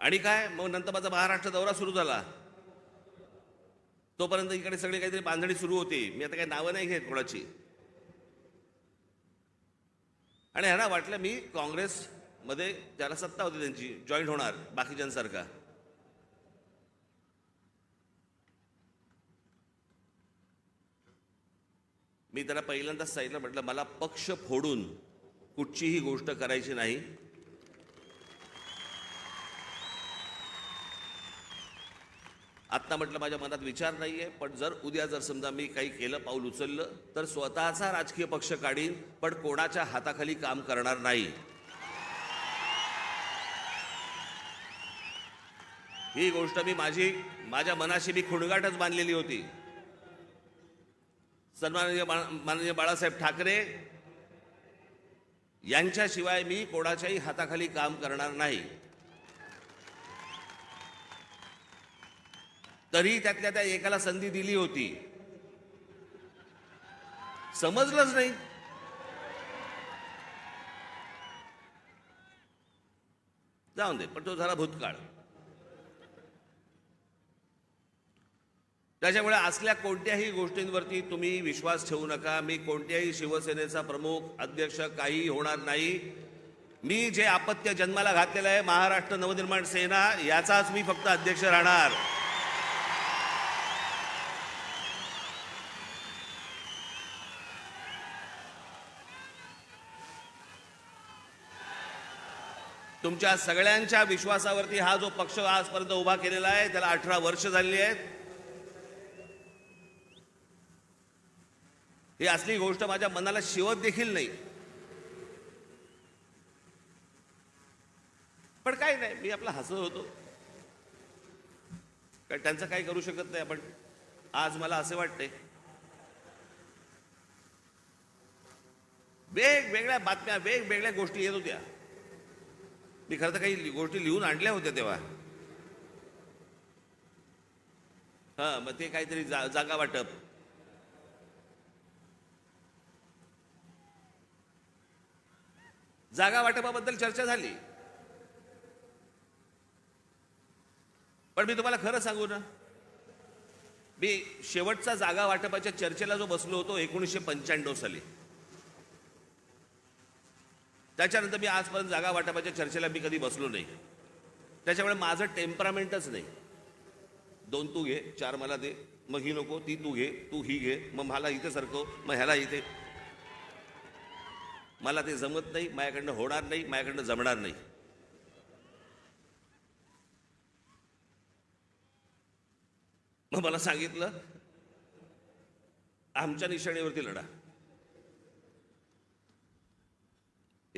आणि काय? मग नंतर माझा महाराष्ट्र दौरा सुरू झाला. तोपर्यंत इकडे सगळी काहीतरी बांधणी सुरू होती. मी आता काही नावं नाही घेत कोणाची. आणि ह्यांना वाटलं मी काँग्रेसमध्ये ज्याला सत्ता होती त्यांची जॉईन होणार बाकीच्यांसारखा. मी त्याला पहिल्यांदाच सांगितलं म्हटलं मला पक्ष फोडून कुठचीही गोष्ट करायची नाही. आत्ता म्हटलं माझ्या मनात विचार नाही आहे पण जर उद्या जर समजा मी काही केलं पाऊल उचललं तर स्वतःचा राजकीय पक्ष काढीन पण कोणाच्या हाताखाली काम करणार नाही. ही गोष्ट मी माझी माझ्या मनाशी मी खुणगाटच बांधलेली होती. सन्माननीय बा- माननीय बाळासाहेब ठाकरे यांच्याशिवाय मी कोणाच्याही हाताखाली काम करणार नाही. तरी त्यातल्या त्या एकाला संधी दिली होती. समजलंच नाही. जाऊन दे पण तो झाला भूतकाळ. त्याच्यामुळे असल्या कोणत्याही गोष्टींवरती तुम्ही विश्वास ठेवू नका. मी कोणत्याही शिवसेनेचा प्रमुख अध्यक्ष काही होणार नाही. मी जे आपत्य जन्माला घातलेलं आहे महाराष्ट्र नवनिर्माण सेना याचाच मी फक्त अध्यक्ष राहणार. तुमच्या सगळ्यांच्या विश्वासावरती हा जो पक्ष आजपर्यंत उभा केलेला आहे त्याला अठरा वर्ष झालेली आहेत. ही असली गोष्ट माझ्या मनाला शिवत देखील नाही. पण काय नाही मी आपला हसत होतो. कारण त्यांचं काही करू शकत नाही आपण. आज मला असे वाटते. वेगवेगळ्या बातम्या वेगवेगळ्या गोष्टी येत होत्या. मी खरं तर काही गोष्टी लिहून आणल्या होत्या तेव्हा. हां मग ते काहीतरी जा, जागा वाटप. जागा वाटपाबद्दल चर्चा झाली. पण मी तुम्हाला खरं सांगू ना मी शेवटचा जागा वाटपाच्या चर्चेला जो बसलो होतो एकोणीसशे पंच्याण्णव साली. त्याच्यानंतर मी आजपर्यंत जागा वाटपाच्या चर्चेला मी कधी बसलो नाही. त्याच्यामुळे माझं टेम्परामेंटच नाही. दोन तू घे चार मला दे मग ही नको ती तू घे तू ही घे मग मला इथे सरकव मग ह्याला इथे. मला ते जमत नाही माझ्याकडनं होणार नाही माझ्याकडनं जमणार नाही. मग मला सांगितलं आमच्या निशाणीवरती लढा.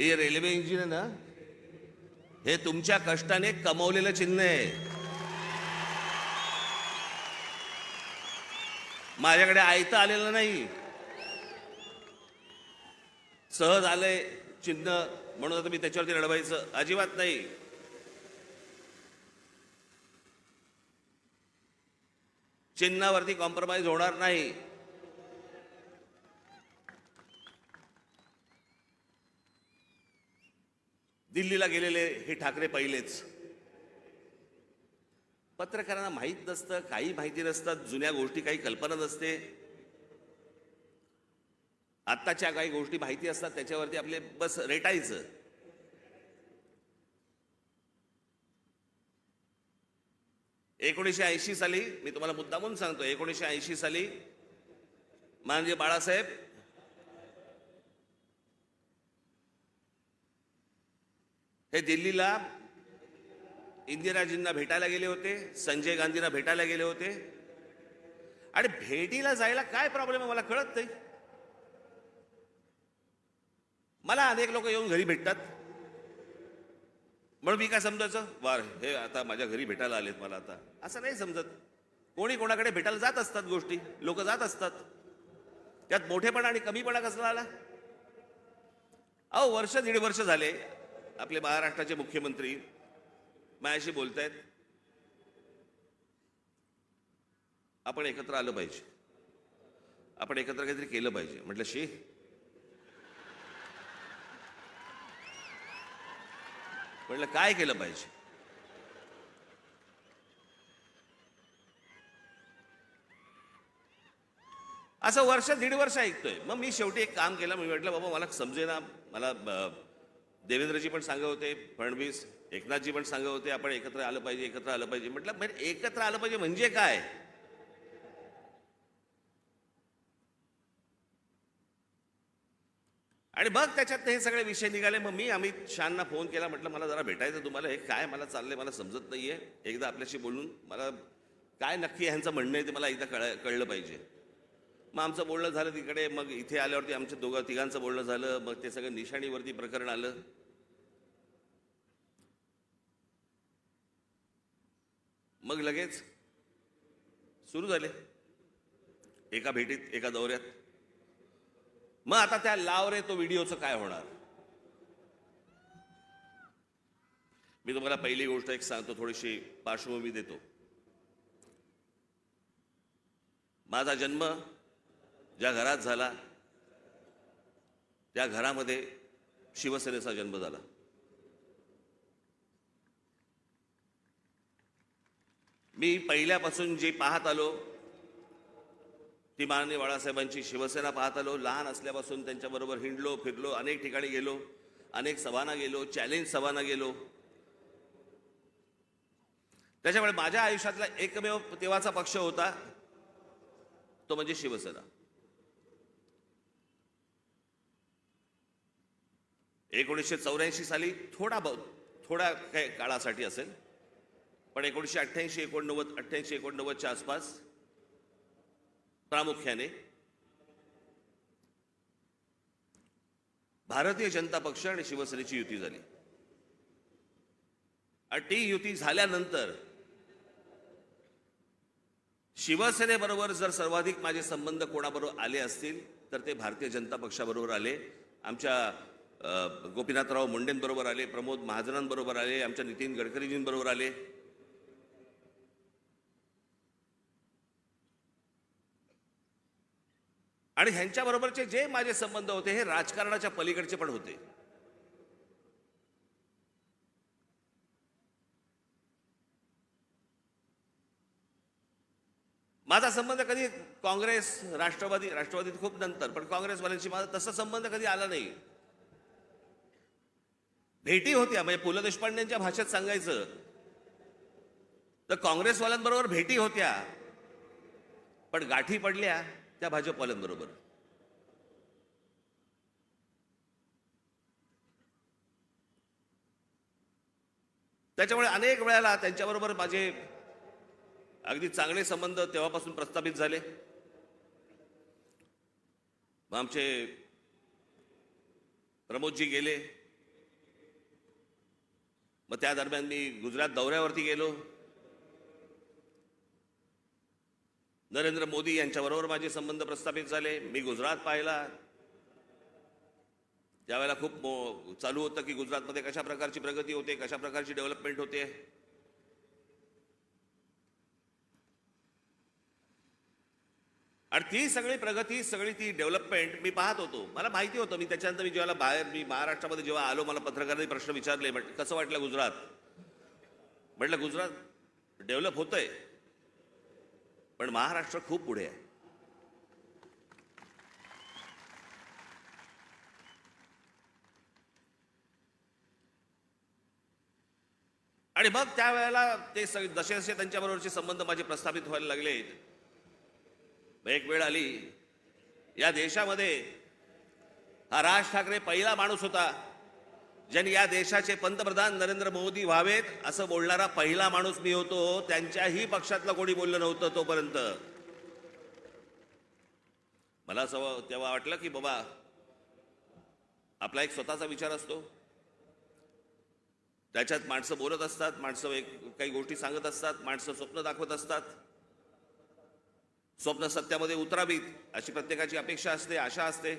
हे रेल्वे इंजिन आहे ना हे तुमच्या कष्टाने कमवलेलं चिन्ह आहे. माझ्याकडे आयतं आलेलं नाही. सहज आलंय चिन्ह म्हणून आता मी त्याच्यावरती लढवायचं. अजिबात नाही. चिन्हावरती कॉम्प्रोमाइज होणार नाही. दिल्लीला गेलेले हे ठाकरे पहिलेच. पत्रकारांना माहीत नसतं काही माहिती नसतात जुन्या गोष्टी काही कल्पना नसते. आत्ताच्या काही गोष्टी माहिती असतात त्याच्यावरती आपले बस रेटायचं. एकोणीसशे ऐंशी साली मी तुम्हाला मुद्दामून सांगतो एकोणीसशे ऐंशी साली माननीय बाळासाहेब हे दिल्लीला इंदिराजींना भेटायला गेले होते संजय गांधींना भेटायला गेले होते. आणि भेटीला जायला काय प्रॉब्लेम आहे मला कळत नाही. मला अनेक लोक येऊन घरी भेटतात. म्हणून मी काय समजायचं? वार हे आता माझ्या घरी भेटायला आलेत मला आता. असं नाही समजत. कोणी कोणाकडे भेटायला जात असतात गोष्टी लोक जात असतात. त्यात मोठेपणा आणि कमीपणा कसला आला? अहो वर्ष दीड वर्ष झाले. आपले महाराष्ट्राचे मुख्यमंत्री माझ्याशी बोलत आहेत आपण एकत्र आलं पाहिजे. आपण एकत्र काहीतरी केलं पाहिजे. म्हटलं शी म्हटलं काय केलं पाहिजे? असं वर्ष दीड वर्ष ऐकतोय. मग मी शेवटी एक काम केलं. मी म्हटलं बाबा मला समजेना. मला देवेंद्रजी पण सांगत होते फडणवीस एकनाथजी पण सांगत होते आपण एकत्र आलं पाहिजे एकत्र आलं पाहिजे. म्हटलं म्हणजे एकत्र आलं पाहिजे म्हणजे काय? आणि मग त्याच्यात हे सगळे विषय निघाले. मग मी अमित शहाना फोन केला म्हटलं मला जरा भेटायचं तुम्हाला. हे काय मला चाललंय मला समजत नाहीये. एकदा आपल्याशी बोलून मला काय नक्की ह्यांचं म्हणणं आहे ते मला एकदा कळ कळलं पाहिजे. मग आमचं बोलणं झालं तिकडे मग इथे आल्यावरती आमच्या दोघं तिघांचं बोलणं झालं मग ते सगळं निशाणीवरती प्रकरण आलं. मग लगेच सुरू झाले. एका भेटीत एका दौऱ्यात. मग आता त्या लाव रे तो व्हिडिओचं काय होणार? मी तुम्हाला पहिली गोष्ट एक सांगतो थोडीशी पार्श्वभूमी देतो. माझा जन्म ज्या घरात झाला त्या घरामध्ये शिवसेनेचा जन्म झाला. मी पहिल्यापासून जे पाहत आलो ती माननीय बाळासाहेबांची शिवसेना पाहत आलो लहान असल्यापासून त्यांच्याबरोबर हिंडलो फिरलो अनेक ठिकाणी गेलो अनेक सभांना गेलो चॅलेंज सभांना गेलो. त्याच्यामुळे माझ्या आयुष्यातला एकमेव तेव्हाचा पक्ष होता तो म्हणजे शिवसेना. एकोणीसशे चौऱ्याऐंशी साली थोडा ब थोड्या काही काळासाठी असेल पण एकोणीसशे अठ्ठ्याऐंशी एकोणनव्वद अठ्ठ्याऐंशी एकोणनव्वदच्या आसपास प्रामुख्याने भारतीय जनता पक्ष आणि शिवसेनेची युती झाली. आणि ती युती झाल्यानंतर शिवसेनेबरोबर जर सर्वाधिक माझे संबंध कोणाबरोबर आले असतील तर ते भारतीय जनता पक्षाबरोबर आले. आमच्या गोपीनाथराव मुंडेंबरोबर आले प्रमोद महाजनांबरोबर आले आमच्या नितीन गडकरीजींबरोबर आले. आणि ह्यांच्याबरोबरचे जे माझे संबंध होते हे राजकारणाच्या पलीकडचे पण होते. माझा संबंध कधी काँग्रेस राष्ट्रवादी राष्ट्रवादीत खूप नंतर पण काँग्रेसवाल्यांशी माझा तसा संबंध कधी आला नाही. भेटी होत्या. म्हणजे पु ल देशपांडेंच्या भाषेत सांगायचं. तर काँग्रेसवाल्यांबरोबर भेटी होत्या. पण गाठी पडल्या त्या भाजपवाल्यांबरोबर. त्याच्यामुळे अनेक वेळेला त्यांच्याबरोबर माझे अगदी चांगले संबंध तेव्हापासून प्रस्थापित झाले. मग आमचे प्रमोदजी गेले. मग त्या दरम्यान मी गुजरात दौऱ्यावरती गेलो. नरेंद्र मोदी यांच्याबरोबर माझे संबंध प्रस्थापित झाले. मी गुजरात पाहिला. त्यावेळेला खूप मो- चालू होतं की गुजरातमध्ये कशा प्रकारची प्रगती होते कशा प्रकारची डेव्हलपमेंट होते. आणि ती सगळी प्रगती सगळी ती डेव्हलपमेंट मी पाहत होतो. मला माहिती होतं मी त्याच्यानंतर मी जेव्हा बाहेर मी महाराष्ट्रामध्ये जेव्हा आलो मला पत्रकारांनी प्रश्न विचारले म्हटलं कसं वाटलं गुजरात? म्हटलं गुजरात डेव्हलप होतंय पण महाराष्ट्र खूप पुढे आहे. आणि मग त्यावेळेला ते सग जसे जसे त्यांच्याबरोबरचे संबंध माझे प्रस्थापित व्हायला लागले एक वेळ आली. या देशामध्ये हा राज ठाकरे पहिला माणूस होता ज्यांनी या देशाचे पंतप्रधान नरेंद्र मोदी व्हावेत असं बोलणारा पहिला माणूस मी होतो त्यांच्याही पक्षातलं कोणी बोललं नव्हतं तोपर्यंत. मला असं तेव्हा वाटलं की बाबा आपला एक स्वतःचा विचार असतो. त्याच्यात माणसं बोलत असतात माणसं एक काही गोष्टी सांगत असतात माणसं स्वप्न दाखवत असतात. स्वप्न सत्यामध्ये उतरावीत अशी प्रत्येकाची अपेक्षा असते आशा असते.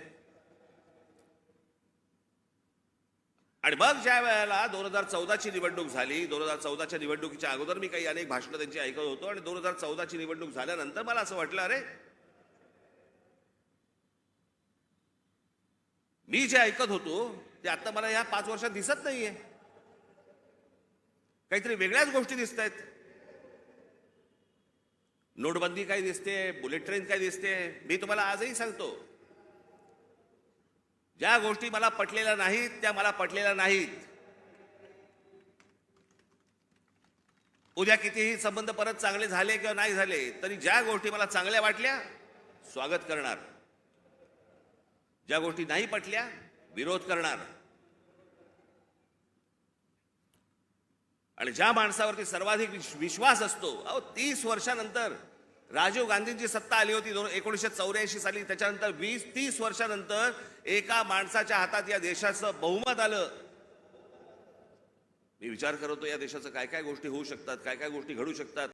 आणि मग ज्या वेळेला दोन हजार चौदाची निवडणूक झाली दोन हजार चौदाच्या निवडणुकीच्या अगोदर मी काही अनेक भाषणं त्यांची ऐकत होतो आणि दोन हजार चौदाची निवडणूक झाल्यानंतर मला असं वाटलं अरे मी जे ऐकत होतो ते आता मला या पाच वर्षात दिसत नाहीये. काहीतरी वेगळ्याच गोष्टी दिसत आहेत नोटबंदी काय दिसते बुलेट ट्रेन काय दिसते मी तुम्हाला आजही सांगतो. ज्या गोष्टी मला पटलेल्या नाहीत त्या मला पटलेल्या नाहीत. उद्या कितीही संबंध परत चांगले झाले किंवा नाही झाले तरी ज्या गोष्टी मला चांगल्या वाटल्या स्वागत करणार. ज्या गोष्टी नाही पटल्या विरोध करणार. आणि ज्या माणसावरती सर्वाधिक विश्वास असतो अहो तीस वर्षानंतर राजीव गांधींची सत्ता आली होती दोन एकोणीसशे चौऱ्याऐंशी साली. त्याच्यानंतर वीस तीस वर्षानंतर एका माणसाच्या हातात या देशाचं बहुमत आलं. मी विचार करतो या देशाचं काय काय गोष्टी होऊ शकतात काय काय गोष्टी घडू शकतात?